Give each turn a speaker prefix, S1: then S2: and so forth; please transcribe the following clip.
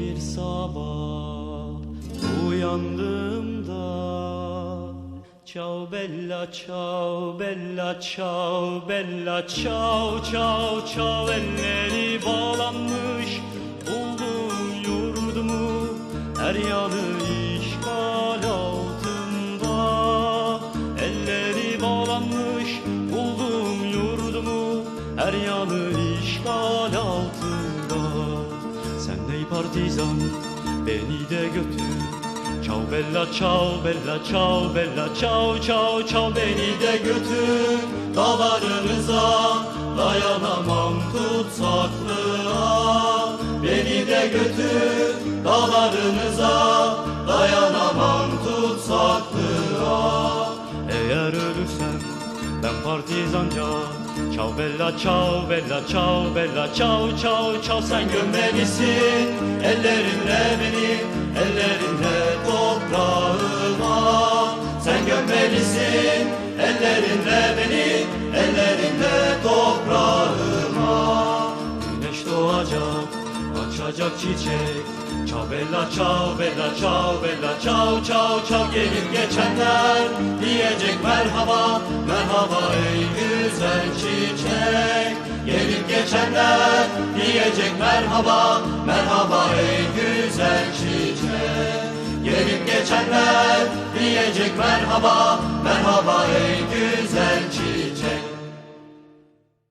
S1: bir sabah uyandığımda Ciao bella ciao bella ciao bella ciao ciao ciao elleri bağlanmış buldum yurdumu her yanı işgal altında. Elleri bağlanmış buldum yurdumu her yanı partizan beni de götür. Ciao bella ciao bella ciao bella ciao ciao ciao beni de götür. Dağlarınıza dayanamam tutsaklığa. Beni de götür dağlarınıza dayanamam ben partizanca Ciao bella ciao bella ciao bella ciao ciao ciao sen gömmelisin. Ellerinle beni ellerinle toprağıma sen gömmelisin. Ellerinle beni ellerinle toprağıma güneş doğacak açacak çiçek. Bella ciao bella ciao ciao ciao gelip geçenler. Diyecek merhaba merhaba ey güzel çiçek. Gelip geçenler diyecek merhaba merhaba ey güzel çiçek. Gelip geçenler diyecek merhaba merhaba